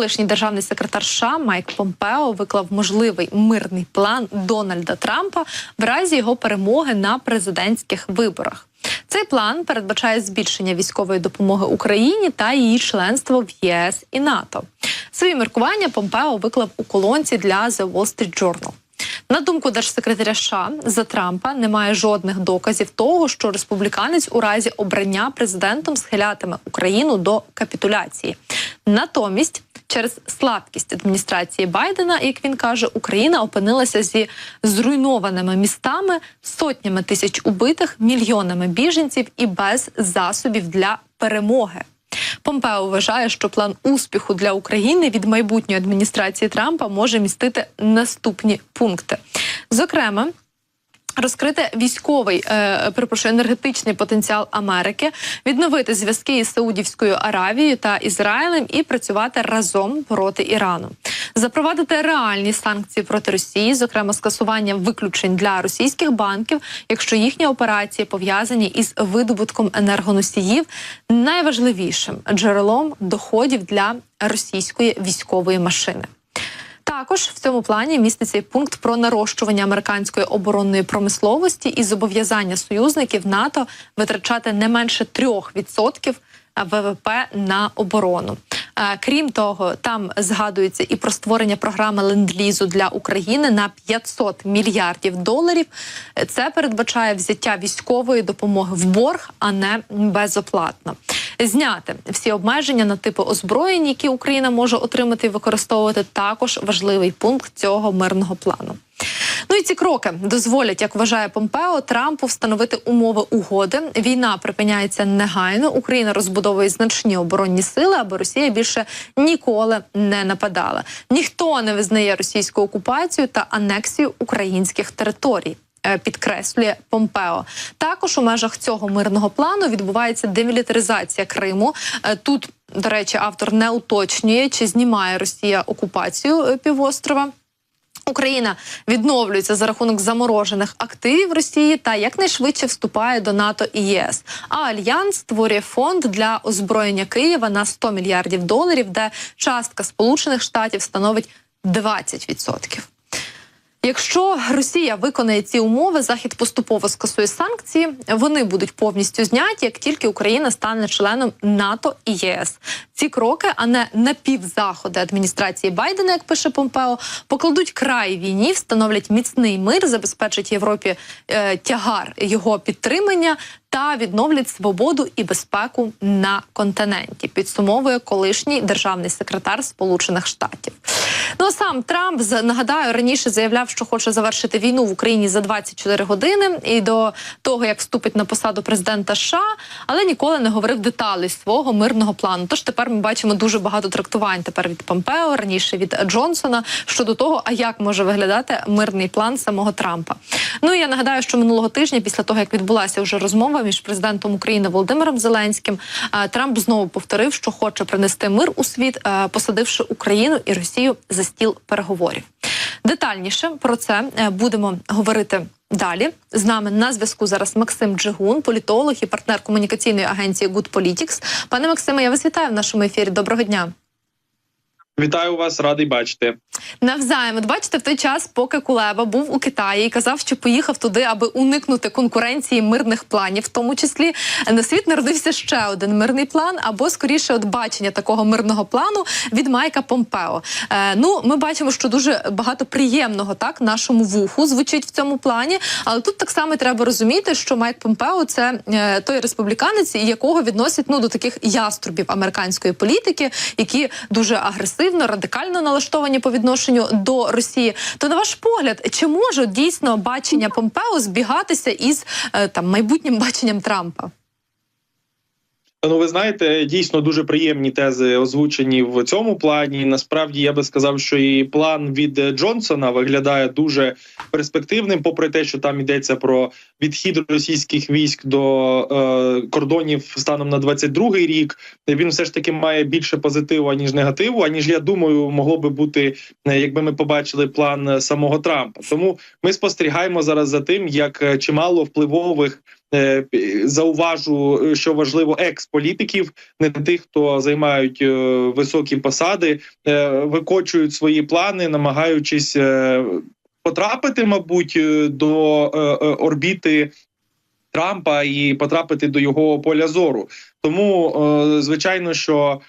Колишній державний секретар США Майк Помпео виклав можливий мирний план Дональда Трампа в разі його перемоги на президентських виборах. Цей план передбачає збільшення військової допомоги Україні та її членство в ЄС і НАТО. Свої міркування Помпео виклав у колонці для The Wall Street Journal. На думку держсекретаря США, за Трампа немає жодних доказів того, що республіканець у разі обрання президентом схилятиме Україну до капітуляції. Натомість, через слабкість адміністрації Байдена, як він каже, Україна опинилася зі зруйнованими містами, сотнями тисяч убитих, мільйонами біженців і без засобів для перемоги. Помпео вважає, що план успіху для України від майбутньої адміністрації Трампа може містити наступні пункти. Зокрема, Розкрити військовий, е, перепрошую, енергетичний потенціал Америки, відновити зв'язки із Саудівською Аравією та Ізраїлем і працювати разом проти Ірану, запровадити реальні санкції проти Росії, зокрема скасування виключень для російських банків, якщо їхні операції пов'язані із видобутком енергоносіїв, найважливішим джерелом доходів для російської військової машини. Також в цьому плані міститься і пункт про нарощування американської оборонної промисловості і зобов'язання союзників НАТО витрачати не менше 3% ВВП на оборону. Е, Крім того, там згадується і про створення програми ленд-лізу для України на 500 мільярдів доларів. Це передбачає взяття військової допомоги в борг, а не безоплатно. Зняти всі обмеження на типи озброєнь, які Україна може отримати і використовувати, також важливий пункт цього мирного плану. Ну і ці кроки дозволять, як вважає Помпео, Трампу встановити умови угоди. Війна припиняється негайно. Україна розбудовує значні оборонні сили, аби Росія більше ніколи не нападала. Ніхто не визнає російську окупацію та анексію українських територій. Е, Підкреслює Помпео. Також у межах цього мирного плану відбувається демілітаризація Криму. Е, Тут, до речі, автор не уточнює, чи знімає Росія окупацію е, півострова. Україна відновлюється за рахунок заморожених активів Росії та якнайшвидше вступає до НАТО і ЄС. А альянс створює фонд для озброєння Києва на 100 мільярдів доларів, де частка Сполучених Штатів становить 20%. Якщо Росія виконає ці умови, захід поступово скасує санкції. Вони будуть повністю зняті, як тільки Україна стане членом НАТО і ЄС. Ці кроки, а не напівзаходи адміністрації Байдена, як пише Помпео, покладуть край війні, встановлять міцний мир, забезпечать Європі е, тягар його підтримання та відновлять свободу і безпеку на континенті. Підсумовує колишній державний секретар Сполучених Штатів. Ну сам Трамп з- нагадаю раніше заявляв, що хоче завершити війну в Україні за 24 години і до того, як вступить на посаду президента США, але ніколи не говорив деталей свого мирного плану. Тож тепер ми бачимо дуже багато трактувань тепер від Помпео, раніше від Джонсона щодо того, а як може виглядати мирний план самого Трампа. Ну і я нагадаю, що минулого тижня, після того як відбулася вже розмова між президентом України Володимиром Зеленським, е, Трамп знову повторив, що хоче принести мир у світ, е, посадивши Україну і Росію за стіл переговорів. Детальніше про це е, будемо говорити. Далі з нами на зв'язку зараз Максим Джигун, політолог і партнер комунікаційної агенції Good Politics. Пане Максиме, я вас вітаю в нашому ефірі. Доброго дня. Вітаю вас, радий бачити. Навзаєм, от бачите, в той час, поки Кулеба був у Китаї і казав, що поїхав туди, аби уникнути конкуренції мирних планів, в тому числі на світ народився ще один мирний план, або скоріше, от бачення такого мирного плану від Майка Помпео. Е, ну, ми бачимо, що дуже багато приємного так нашому вуху звучить в цьому плані. Але тут так само треба розуміти, що Майк Помпео це е, той республіканець, якого відносять ну до таких яструбів американської політики, які дуже агресивно, радикально налаштовані по відношенню до Росії. То на ваш погляд, чи може дійсно бачення Помпео збігатися із е, там майбутнім баченням Трампа? Ну, ви знаєте, дійсно дуже приємні тези озвучені в цьому плані. Насправді я би сказав, що і план від Джонсона виглядає дуже перспективним, попри те, що там йдеться про відхід російських військ до е, кордонів станом на 22-й рік. Він все ж таки має більше позитиву ніж негативу. Аніж я думаю, могло би бути, е, якби ми побачили план самого Трампа. Тому ми спостерігаємо зараз за тим, як е, чимало впливових зауважу, е, що важливо екс-політиків, не тих, хто займають е, високі посади, е, викочують свої плани, намагаючись е, потрапити, мабуть, е, до е, е, орбіти. Трампа і потрапити до його поля зору, тому е, звичайно, що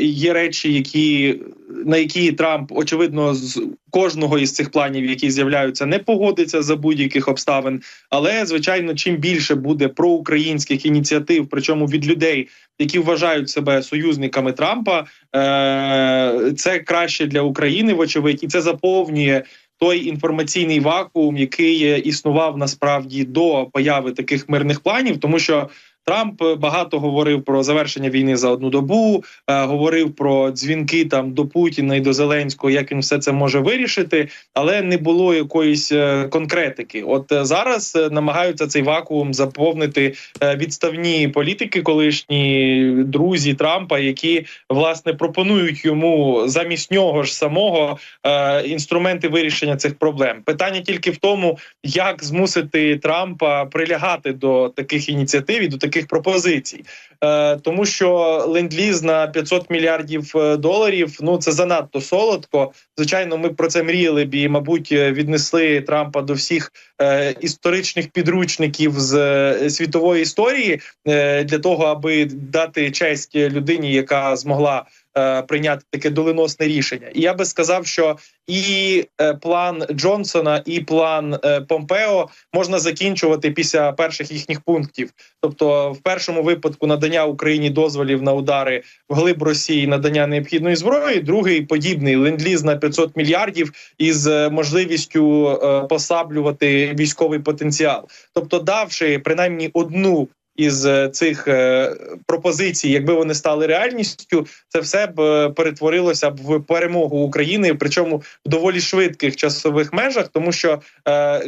є речі, які на які Трамп очевидно з кожного із цих планів, які з'являються, не погодиться за будь-яких обставин. Але звичайно, чим більше буде проукраїнських ініціатив, причому від людей, які вважають себе союзниками Трампа, е, це краще для України, вочевидь, і це заповнює. Той інформаційний вакуум, який е, існував насправді до появи таких мирних планів, тому що Трамп е, багато говорив про завершення війни за одну добу, е, говорив про дзвінки там до Путіна і до Зеленського, як він все це може вирішити, але не було якоїсь е, конкретики. От е, зараз е, намагаються цей вакуум заповнити е, відставні політики, колишні друзі Трампа, які власне пропонують йому замість нього ж самого е, інструменти вирішення цих проблем. Питання тільки в тому, як змусити Трампа прилягати до таких ініціатив і до таких пропозицій, е, тому що ленд-ліз на 500 мільярдів е, доларів ну це занадто солодко. Звичайно, ми про це мріяли б і, мабуть, е, віднесли Трампа до всіх е, історичних підручників з е, світової історії е, для того, аби дати честь людині, яка змогла е, прийняти таке доленосне рішення. І я би сказав, що і е, план Джонсона, і план е, Помпео можна закінчувати після перших їхніх пунктів. Тобто, в першому випадку надання Україні дозволів на удари вглиб Росії, надання необхідної зброї. Другий подібний ленд-ліз на 500 мільярдів із можливістю е, послаблювати військовий потенціал, тобто давши принаймні одну. Із е, цих е, пропозицій, якби вони стали реальністю, це все б е, перетворилося б в перемогу України, причому в доволі швидких часових межах, тому що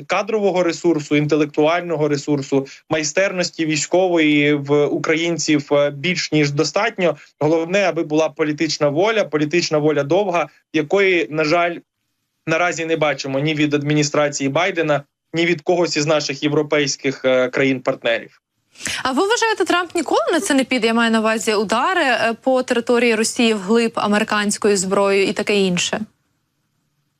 кадрового ресурсу, інтелектуального ресурсу, майстерності військової в українців більш ніж достатньо. Головне, аби була політична воля, політична воля довга, якої на жаль наразі не бачимо ні від адміністрації Байдена, ні від когось із наших європейських країн-партнерів. А ви вважаєте, Трамп ніколи на це не піде? Я маю на увазі удари е, по території Росії вглиб американською зброєю і таке інше?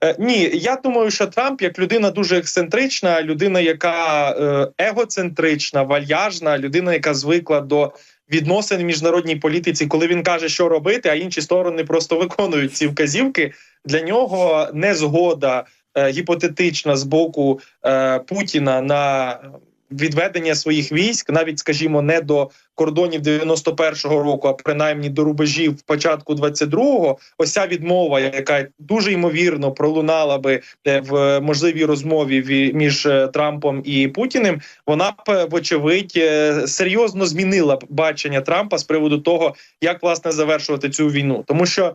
Е, Ні, я думаю, що Трамп як людина дуже ексцентрична, людина, яка е, егоцентрична, вальяжна, людина, яка звикла до відносин в міжнародній політиці, коли він каже, що робити, а інші сторони просто виконують ці вказівки. Для нього незгода е, гіпотетична з боку Путіна на відведення своїх військ, навіть скажімо, не до кордонів 91-го року, а принаймні до рубежів початку 22-го, ось ця відмова, яка дуже ймовірно пролунала би е, в можливій розмові ві- між е, Трампом і Путіним, вона б е, вочевидь серйозно змінила б бачення Трампа з приводу того, як власне завершувати цю війну, тому що.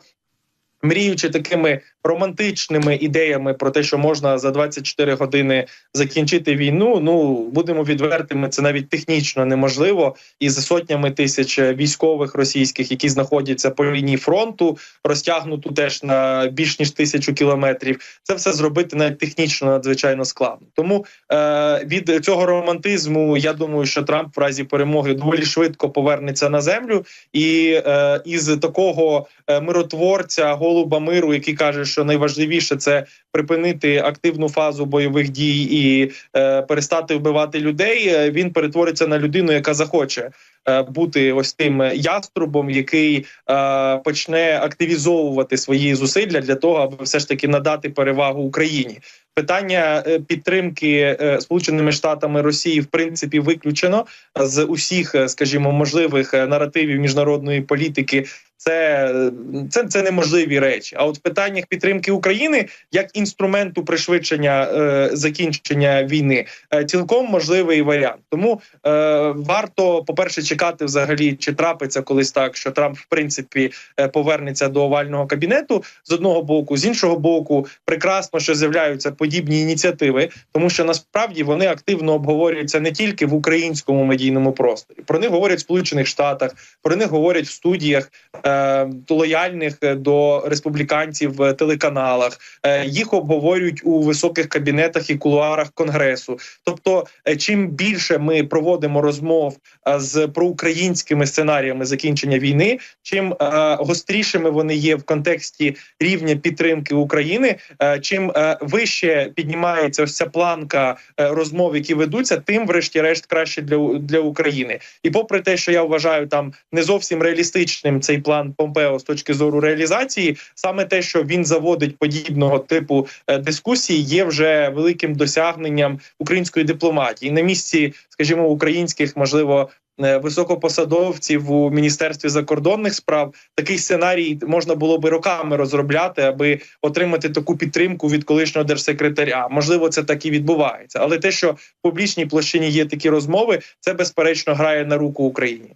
Мріючи такими романтичними ідеями про те, що можна за 24 години закінчити війну. Ну будемо відвертими, це навіть технічно неможливо. І за сотнями тисяч військових російських, які знаходяться по лінії фронту, розтягнуту теж на більш ніж тисячу кілометрів. Це все зробити навіть технічно надзвичайно складно. Тому е, від цього романтизму я думаю, що Трамп в разі перемоги доволі швидко повернеться на землю, і е, із такого е, миротворця, голуба миру, який каже, що найважливіше це припинити активну фазу бойових дій і е, перестати вбивати людей. е, Він перетвориться на людину, яка захоче е, бути ось тим яструбом, який е, почне активізовувати свої зусилля для того, аби все ж таки надати перевагу Україні. Питання е, підтримки е, Сполученими Штатами Росії в принципі виключено з усіх, е, скажімо, можливих наративів міжнародної політики. Це, це, це неможливі речі. А от в питаннях підтримки України як інструменту пришвидшення е, закінчення війни е, цілком можливий варіант. Тому е, варто, по перше, чекати взагалі, чи трапиться колись так, що Трамп в принципі е, повернеться до овального кабінету з одного боку, з іншого боку, прекрасно, що з'являються подібні ініціативи, тому що насправді вони активно обговорюються не тільки в українському медійному просторі. Про них говорять в Сполучених Штатах, про них говорять в студіях е, лояльних до республіканців в телеканалах. Е, їх обговорюють у високих кабінетах і кулуарах конгресу. Тобто, е, чим більше ми проводимо розмов е, з проукраїнськими сценаріями закінчення війни, чим е, гострішими вони є в контексті рівня підтримки України, е, чим е, вище піднімається ось ця планка е, розмов, які ведуться, тим, врешті-решт, краще для, для України. І попри те, що я вважаю там не зовсім реалістичним цей план Помпео з точки зору реалізації, саме те, що він заводить подібного типу е, дискусії, є вже великим досягненням української дипломатії. На місці, скажімо, українських, можливо. Е, Високопосадовців у міністерстві закордонних справ такий сценарій можна було би роками розробляти, аби отримати таку підтримку від колишнього держсекретаря. Можливо, це так і відбувається, але те, що в публічній площині є такі розмови, це безперечно грає на руку Україні.